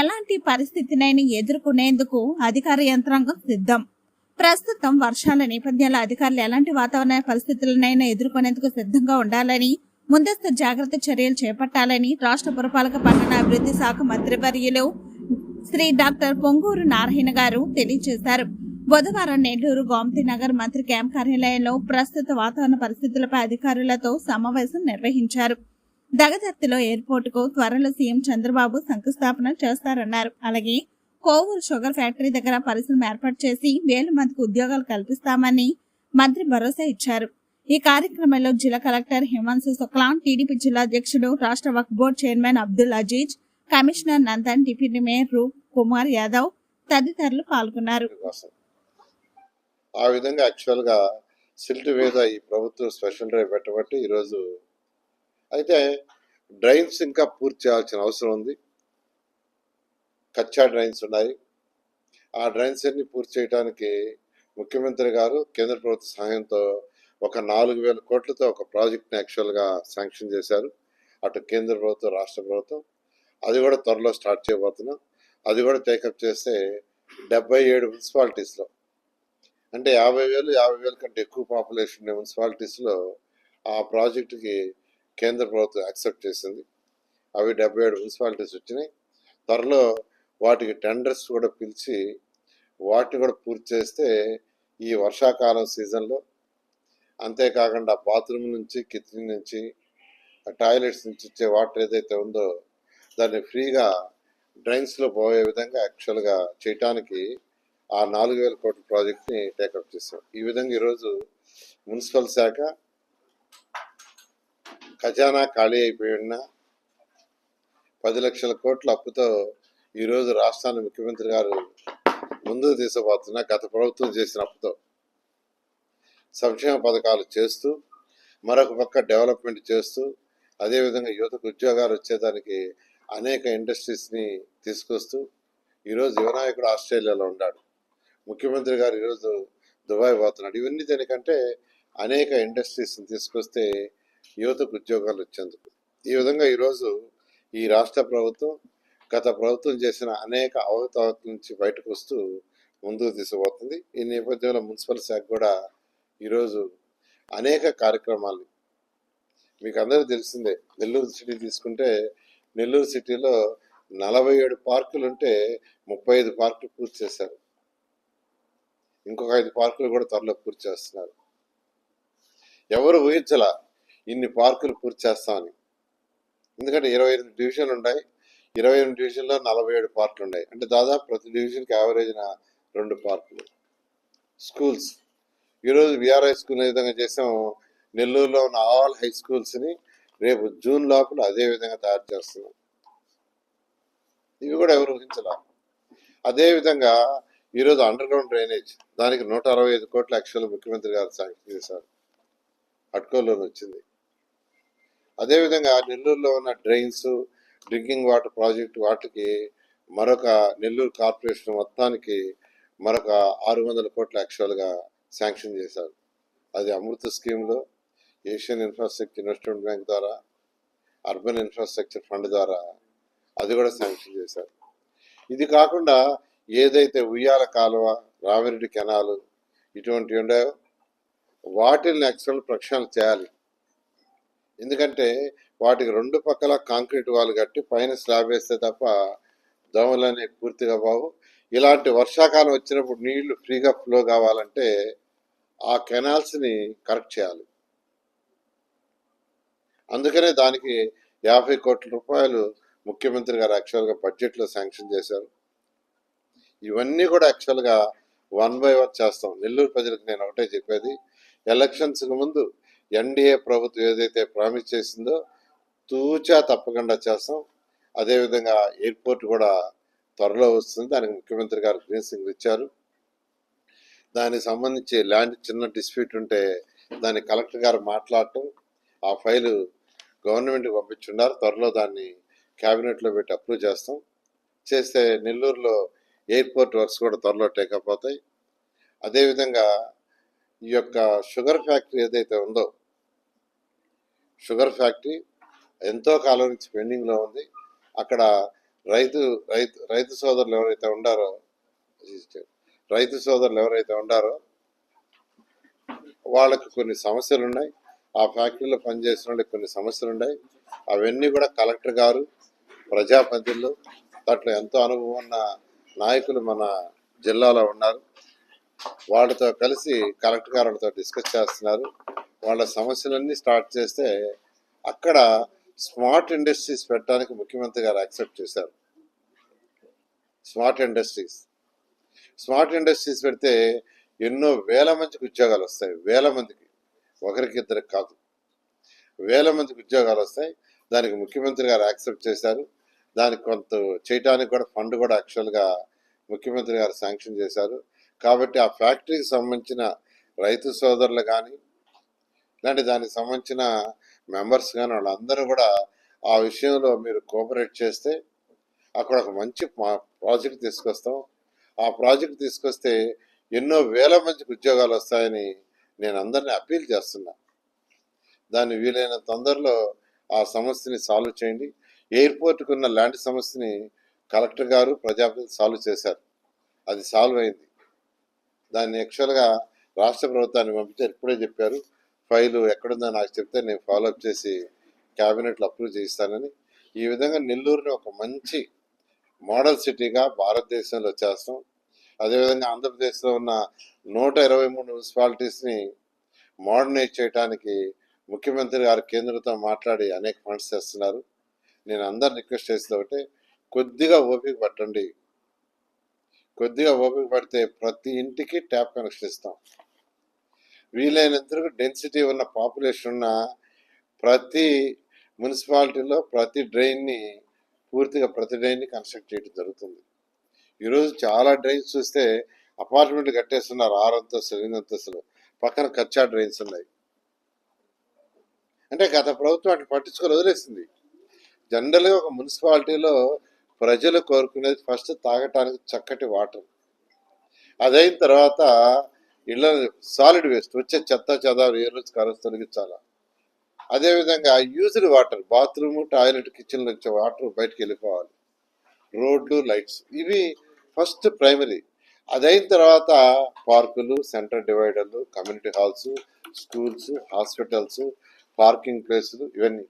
ఎలాంటి పరిస్థితినైనా ఎదుర్కొనేందుకు అధికార యంత్రాంగం సిద్ధం. ప్రస్తుతం వర్షాల నేపథ్యంలో అధికారులు ఎలాంటి వాతావరణ పరిస్థితులనైనా ఎదుర్కొనేందుకు సిద్ధంగా ఉండాలని ముందస్తు జాగ్రత్త చర్యలు చేపట్టాలని రాష్ట్ర పురపాలక పట్టణ అభివృద్ధి శాఖ మంత్రివర్యులు శ్రీ డాక్టర్ పొంగూరు నారాయణ గారు తెలియజేశారు. బుధవారం నెల్లూరు గోమతి నగర్ మంత్రి క్యాంప్ కార్యాలయంలో ప్రస్తుత వాతావరణ పరిస్థితులపై అధికారులతో సమావేశం నిర్వహించారు. దగదర్తిలో ఎయిర్పోర్టుకు త్వరలో సీఎం చంద్రబాబు శంకుస్థాపన చేస్తారన్నారు. అలాగే కోవూరు షుగర్ ఫ్యాక్టరీ దగ్గర పరిశ్రమ ఏర్పాటు చేసి వేల మందికి ఉద్యోగాలు కల్పిస్తామని మంత్రి భరోసా ఇచ్చారు. ఈ కార్యక్రమంలో జిల్లా కలెక్టర్ హిమాంశు శుక్లాన్ టీడీపీ జిల్లా అధ్యక్షుడు రాష్ట్ర Waqf board chairman Abdul Aziz commissioner Nandan deputy mayor Roop Kumar Yadav తదితరులు పాల్గొన్నారు. కోసం ఆ విధంగా యాక్చువల్గా సిల్ట్ మీద ఈ ప్రభుత్వం స్పెషల్ డ్రైవ్ పెట్టబట్టి ఈరోజు అయితే డ్రైన్స్ ఇంకా పూర్తి చేయాల్సిన అవసరం ఉంది. కచ్చా డ్రైన్స్ ఉన్నాయి. ఆ డ్రైన్స్ అన్ని పూర్తి చేయడానికి ముఖ్యమంత్రి గారు కేంద్ర ప్రభుత్వ సహాయంతో ఒక నాలుగు వేల కోట్లతో ఒక ప్రాజెక్ట్ని యాక్చువల్గా శాంక్షన్ చేశారు. అటు కేంద్ర ప్రభుత్వం రాష్ట్ర ప్రభుత్వం. అది కూడా త్వరలో స్టార్ట్ చేయబోతున్నాం. అది కూడా టేకప్ చేస్తే డెబ్బై ఏడు మున్సిపాలిటీస్లో అంటే యాభై వేలు యాభై వేల కంటే ఎక్కువ పాపులేషన్ మున్సిపాలిటీస్లో ఆ ప్రాజెక్టుకి కేంద్ర ప్రభుత్వం యాక్సెప్ట్ చేసింది. అవి డెబ్బై ఏడు మున్సిపాలిటీస్ వచ్చినాయి. త్వరలో వాటికి టెండర్స్ కూడా పిలిచి వాటిని కూడా పూర్తి చేస్తే ఈ వర్షాకాలం సీజన్లో అంతేకాకుండా బాత్రూమ్ నుంచి కిచెన్ నుంచి టాయిలెట్స్ నుంచి వచ్చే వాటర్ ఏదైతే ఉందో దాన్ని ఫ్రీగా డ్రైన్స్లో పోయే విధంగా యాక్చువల్గా చేయటానికి ఆ నాలుగు వేల కోట్ల ప్రాజెక్ట్ని టేకప్ చేశాం. ఈ విధంగా ఈరోజు మున్సిపల్ శాఖ ఖజానా ఖాళీ అయిపోయిన పది లక్షల కోట్ల అప్పుతో ఈరోజు రాష్ట్రాన్ని ముఖ్యమంత్రి గారు ముందుకు తీసుకుపోతున్న గత ప్రభుత్వం చేసిన అప్పుతో సంక్షేమ పథకాలు చేస్తూ మరొక పక్క డెవలప్మెంట్ చేస్తూ అదేవిధంగా యువతకు ఉద్యోగాలు వచ్చేదానికి అనేక ఇండస్ట్రీస్ని తీసుకొస్తూ ఈరోజు యువనాయకుడు ఆస్ట్రేలియాలో ఉన్నాడు. ముఖ్యమంత్రి గారు ఈరోజు దుబాయ్ పోతున్నాడు. ఇవన్నీ దేనికంటే అనేక ఇండస్ట్రీస్ని తీసుకొస్తే యువతకు ఉద్యోగాలు వచ్చేందుకు ఈ విధంగా ఈరోజు ఈ రాష్ట్ర ప్రభుత్వం గత ప్రభుత్వం చేసిన అనేక అవకతవకల నుంచి బయటకు వస్తూ ముందుకు తీసుకుపోతుంది. ఈ నేపథ్యంలో మున్సిపల్ శాఖ కూడా ఈరోజు అనేక కార్యక్రమాలు మీకు అందరికీ తెలిసిందే నెల్లూరు సిటీ తీసుకుంటే నెల్లూరు సిటీలో నలభై ఏడు పార్కులు ఉంటే ముప్పై ఐదు పార్కులు పూర్తి చేశారు. ఇంకొక ఐదు పార్కులు కూడా త్వరలో పూర్తి చేస్తున్నారు. ఎవరు ఊహించలా? ఇన్ని పార్కులు పూర్తి చేస్తామని ఎందుకంటే ఇరవై ఎనిమిది డివిజన్లు ఉన్నాయి ఇరవై ఎనిమిది డివిజన్లో నలభై ఏడు పార్కులు ఉన్నాయి అంటే దాదాపు ప్రతి డివిజన్కి యావరేజ్ రెండు పార్కులు. స్కూల్స్. ఈరోజు విఆర్ఐ స్కూల్ ఏ విధంగా చేసాము నెల్లూరులో ఉన్న ఆల్ హై స్కూల్స్ని రేపు జూన్ లోపల అదే విధంగా తయారు చేస్తున్నాం. ఇవి కూడా ఎవరు ఊహించలా? అదేవిధంగా ఈరోజు అండర్ గ్రౌండ్ డ్రైనేజ్. దానికి నూట అరవై ఐదు కోట్ల యాక్చువల్ ముఖ్యమంత్రి గారు శాంక్షన్ చేశారు. అట్కోలోని వచ్చింది. అదేవిధంగా నెల్లూరులో ఉన్న డ్రైన్స్ డ్రింకింగ్ వాటర్ ప్రాజెక్ట్ వాటికి మరొక నెల్లూరు కార్పొరేషన్ మొత్తానికి మరొక ఆరు వందల కోట్ల యాక్చువల్గా శాంక్షన్ చేశారు. అది అమృత స్కీమ్లో ఏషియన్ ఇన్ఫ్రాస్ట్రక్చర్ ఇన్వెస్ట్మెంట్ బ్యాంక్ ద్వారా అర్బన్ ఇన్ఫ్రాస్ట్రక్చర్ ఫండ్ ద్వారా అది కూడా శాంక్షన్ చేశారు. ఇది కాకుండా ఏదైతే ఉయ్యాల కాలువ రామిరెడ్డి కెనాలు ఇటువంటివి ఉన్నాయో వాటిని యాక్చువల్ ప్రక్షాళన చేయాలి. ఎందుకంటే వాటికి రెండు పక్కల కాంక్రీట్ వాల్ కట్టి పైన స్లాబ్ వేస్తే తప్ప దోమలనే పూర్తిగా బావు ఇలాంటి వర్షాకాలం వచ్చినప్పుడు నీళ్ళు ఫ్రీగా ఫ్లో కావాలంటే ఆ కెనాల్స్ని కరెక్ట్ చేయాలి. అందుకనే దానికి యాభై కోట్ల రూపాయలు ముఖ్యమంత్రి గారు యాక్చువల్గా బడ్జెట్లో శాంక్షన్ చేశారు. ఇవన్నీ కూడా యాక్చువల్గా వన్ బై వన్ చేస్తాం. నెల్లూరు ప్రజలకు నేను ఒకటే చెప్పేది ఎలక్షన్స్కి ముందు ఎన్డీఏ ప్రభుత్వం ఏదైతే ప్రామిస్ చేసిందో తూచా తప్పకుండా చేస్తాం. అదేవిధంగా ఎయిర్పోర్ట్ కూడా త్వరలో వస్తుంది. దానికి ముఖ్యమంత్రి గారు గ్రీన్ సింగ్ ఇచ్చారు. దానికి సంబంధించి ల్యాండ్ చిన్న డిస్ప్యూట్ ఉంటే దాన్ని కలెక్టర్ గారు మాట్లాడటం ఆ ఫైలు గవర్నమెంట్కి పంపించున్నారు. త్వరలో దాన్ని క్యాబినెట్లో పెట్టి అప్రూవ్ చేస్తాం. చేస్తే నెల్లూరులో ఎయిర్పోర్ట్ వర్క్స్ కూడా త్వరలో టేకప్ అవుతాయి. అదేవిధంగా ఈ యొక్క షుగర్ ఫ్యాక్టరీ ఏదైతే ఉందో షుగర్ ఫ్యాక్టరీ ఎంతో కాలం నుంచి పెండింగ్లో ఉంది. అక్కడ రైతు రైతు రైతు సోదరులు ఎవరైతే ఉండారో రైతు సోదరులు ఎవరైతే ఉండారో వాళ్ళకి కొన్ని సమస్యలు ఉన్నాయి. ఆ ఫ్యాక్టరీలో పనిచేసిన వాళ్ళకి కొన్ని సమస్యలు ఉన్నాయి. అవన్నీ కూడా కలెక్టర్ గారు ప్రజాప్రతినిధులు దాంట్లో ఎంతో అనుభవం ఉన్న నాయకులు మన జిల్లాలో ఉన్నారు. వాళ్ళతో కలిసి కలెక్టర్ గారితో డిస్కస్ చేస్తున్నారు. వాళ్ళ సమస్యలన్నీ స్టార్ట్ చేస్తే అక్కడ స్మార్ట్ ఇండస్ట్రీస్ పెట్టడానికి ముఖ్యమంత్రి గారు యాక్సెప్ట్ చేశారు. Smart industries. స్మార్ట్ ఇండస్ట్రీస్ పెడితే ఎన్నో వేల మందికి ఉద్యోగాలు వస్తాయి. వేల మందికి. ఒకరికి ఇద్దరికి కాదు. వేల మందికి ఉద్యోగాలు వస్తాయి. దానికి ముఖ్యమంత్రి గారు యాక్సెప్ట్ చేశారు. దానికి కొంత చేయటానికి కూడా ఫండ్ కూడా యాక్చువల్గా ముఖ్యమంత్రి గారు శాంక్షన్ చేశారు. కాబట్టి ఆ ఫ్యాక్టరీకి సంబంధించిన రైతు సోదరులు కానీ ఇలాంటి దానికి సంబంధించిన మెంబర్స్ కానీ వాళ్ళందరూ కూడా ఆ విషయంలో మీరు కోఆపరేట్ చేస్తే అక్కడ ఒక మంచి ప్రాజెక్ట్ తీసుకొస్తాం. ఆ ప్రాజెక్ట్ తీసుకొస్తే ఎన్నో వేల మందికి ఉద్యోగాలు వస్తాయని నేను అందరినీ అప్పీల్ చేస్తున్నా. దాన్ని వీలైన తొందరలో ఆ సమస్యని సాల్వ్ చేయండి. ఎయిర్పోర్ట్కి ఉన్న ల్యాండ్ సమస్యని కలెక్టర్ గారు ప్రజాప్రతినిధులు సాల్వ్ చేశారు. అది సాల్వ్ అయింది. దాన్ని యాక్చువల్గా రాష్ట్ర ప్రభుత్వాన్ని పంపించారు. ఇప్పుడే చెప్పారు ఫైలు ఎక్కడుందో నాకు చెప్తే నేను ఫాలోఅప్ చేసి క్యాబినెట్లో అప్రూవ్ చేయిస్తానని. ఈ విధంగా నెల్లూరుని ఒక మంచి మోడల్ సిటీగా భారతదేశంలో చేస్తాం. అదేవిధంగా ఆంధ్రప్రదేశ్లో ఉన్న నూట ఇరవై మూడు మున్సిపాలిటీస్ని మోడర్నైజ్ చేయడానికి ముఖ్యమంత్రి గారు కేంద్రంతో మాట్లాడి అనేక ఫండ్స్ చేస్తున్నారు. నేను అందరు రిక్వెస్ట్ చేసేది ఒకటే కొద్దిగా ఓపిక పట్టండి. కొద్దిగా ఓపిక పడితే ప్రతి ఇంటికి ట్యాప్ కనెక్షన్ ఇస్తాం. వీలైనంత డెన్సిటీ ఉన్న పాపులేషన్ ఉన్న ప్రతి మున్సిపాలిటీలో ప్రతి డ్రైన్ని పూర్తిగా ప్రతి డ్రైన్ని కన్స్ట్రక్ట్ చేయడం జరుగుతుంది. ఈరోజు చాలా డ్రైన్స్ చూస్తే అపార్ట్మెంట్లు కట్టేస్తున్నారు ఆరు అంతస్తులు ఎనిమిది అంతస్తులు పక్కన కచ్చా డ్రైన్స్ ఉన్నాయి. అంటే గత ప్రభుత్వం అటు పట్టించుకొని వదిలేసింది. జనరల్గా ఒక మున్సిపాలిటీలో ప్రజలు కోరుకునేది ఫస్ట్ తాగటానికి చక్కటి వాటర్. అదైన తర్వాత ఇళ్ళ సాలిడ్ వేస్ట్ వచ్చే చెత్త చెదారు ఏ రోజు కరస్ తొలగించాలా? అదేవిధంగా యూజ్డ్ వాటర్ బాత్రూమ్ టాయిలెట్ కిచెన్లో వచ్చే వాటర్ బయటకు వెళ్ళిపోవాలి. రోడ్లు లైట్స్ ఇవి ఫస్ట్ ప్రైమరీ. అదైన తర్వాత పార్కులు centre డివైడర్లు community halls schools hospitals parking ప్లేసులు ఇవన్నీ.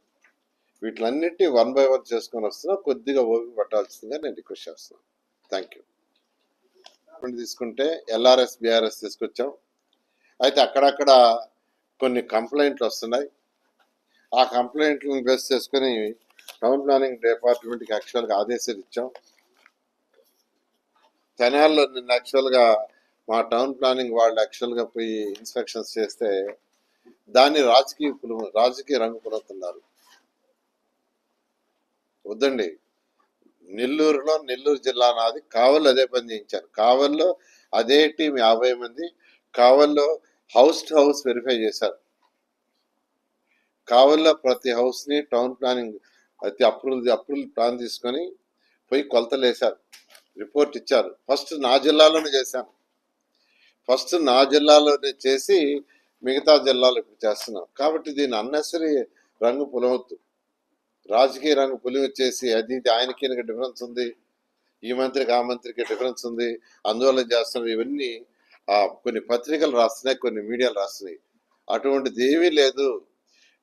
వీటిలన్నింటినీ వన్ బై వన్ చేసుకొని వస్తున్నా కొద్దిగా ఓపిక పట్టాల్సిందిగా నేను రిక్వెస్ట్ చేస్తున్నాను థ్యాంక్ యూ తీసుకుంటే ఎల్ఆర్ఎస్ బీఆర్ఎస్ తీసుకొచ్చాం. అయితే అక్కడక్కడ కొన్ని కంప్లైంట్లు వస్తున్నాయి. ఆ కంప్లైంట్లను బేస్ చేసుకొని టౌన్ ప్లానింగ్ డిపార్ట్మెంట్కి యాక్చువల్గా ఆదేశాలు ఇచ్చాం. తెనాల్లో నిన్న యాక్చువల్గా మా టౌన్ ప్లానింగ్ వాళ్ళు యాక్చువల్గా పోయి ఇన్స్పెక్షన్స్ చేస్తే దాన్ని రాజకీయ రాజకీయ రంగు పులుతున్నారు వద్దండి. నెల్లూరులో నెల్లూరు జిల్లా నాది. కావల్ అదే పని కావల్లో అదే టీం యాభై మంది. కావల్లో హౌస్ టు హౌస్ వెరిఫై చేశారు. కావల్లో ప్రతి హౌస్ని టౌన్ ప్లానింగ్ ప్రతి అప్రూవల్ అప్రూవల్ ప్లాన్ తీసుకొని పోయి కొలతలు వేశారు రిపోర్ట్ ఇచ్చారు. ఫస్ట్ నా జిల్లాలోనే చేశాను. ఫస్ట్ నా జిల్లాలోనే చేసి మిగతా జిల్లాలో ఇప్పుడు చేస్తున్నాం. కాబట్టి దీని అన్నెసరీ రంగు పులవద్దు రాజకీయ రంగు పులివచ్చేసి అది ఇది ఆయనకి డిఫరెన్స్ ఉంది. ఈ మంత్రికి ఆ మంత్రికి డిఫరెన్స్ ఉంది. అందువల్ల చేస్తున్నారు ఇవన్నీ ఆ, కొన్ని పత్రికలు రాస్తున్నాయి కొన్ని మీడియాలు రాస్తున్నాయి. అటువంటిది ఏమీ లేదు.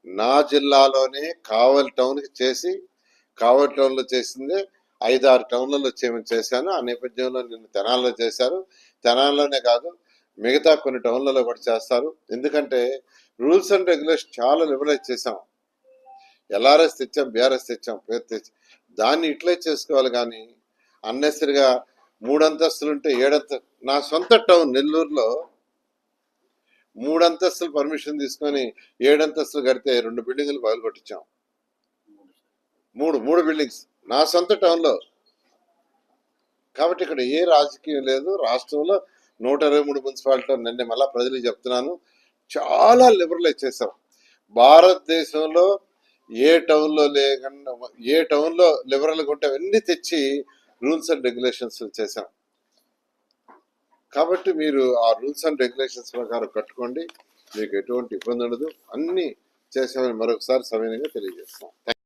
నా జిల్లాలోనే కావలి టౌన్కి చేసి కావలి టౌన్లో చేసింది ఐదారు టౌన్లలో చేయమని చేశాను. ఆ నేపథ్యంలో నిన్ను తెనాల్లో చేశారు. తెనాల్లోనే కాదు మిగతా కొన్ని టౌన్లలో కూడా చేస్తారు. ఎందుకంటే రూల్స్ అండ్ రెగ్యులేషన్ చాలా లిబరలైజ్ చేశాం. ఎల్ఆర్ఎస్ తెచ్చాం బీఆర్ఎస్ తెచ్చాం పేరు తెచ్చాం దాన్ని ఇట్లే చేసుకోవాలి కానీ అన్నెసరిగా మూడు అంతస్తులు ఉంటే ఏడంత నా సొంత టౌన్ నెల్లూరులో మూడు అంతస్తులు పర్మిషన్ తీసుకొని ఏడంతస్తులు కడితే రెండు బిల్డింగులు పగలు కొట్టించాం. మూడు మూడు బిల్డింగ్స్ నా సొంత టౌన్లో. కాబట్టి ఇక్కడ ఏ రాజకీయం లేదు. రాష్ట్రంలో నూట ఇరవై మూడు మున్సిపాలిటీ నిన్న మళ్ళీ ప్రజలకు చెప్తున్నాను. చాలా లిబరలైజ్ చేశాం. భారతదేశంలో ఏ టౌన్లో లేకుండా ఏ టౌన్లో లిబరల్గా ఉంటే అవన్నీ తెచ్చి రూల్స్ అండ్ రెగ్యులేషన్స్ చేశాం. కాబట్టి మీరు ఆ రూల్స్ అండ్ రెగ్యులేషన్స్ ప్రకారం కట్టుకోండి మీకు ఎటువంటి ఇబ్బంది ఉండదు. అన్నీ చేసామని మరొకసారి సవినయంగా తెలియజేస్తాం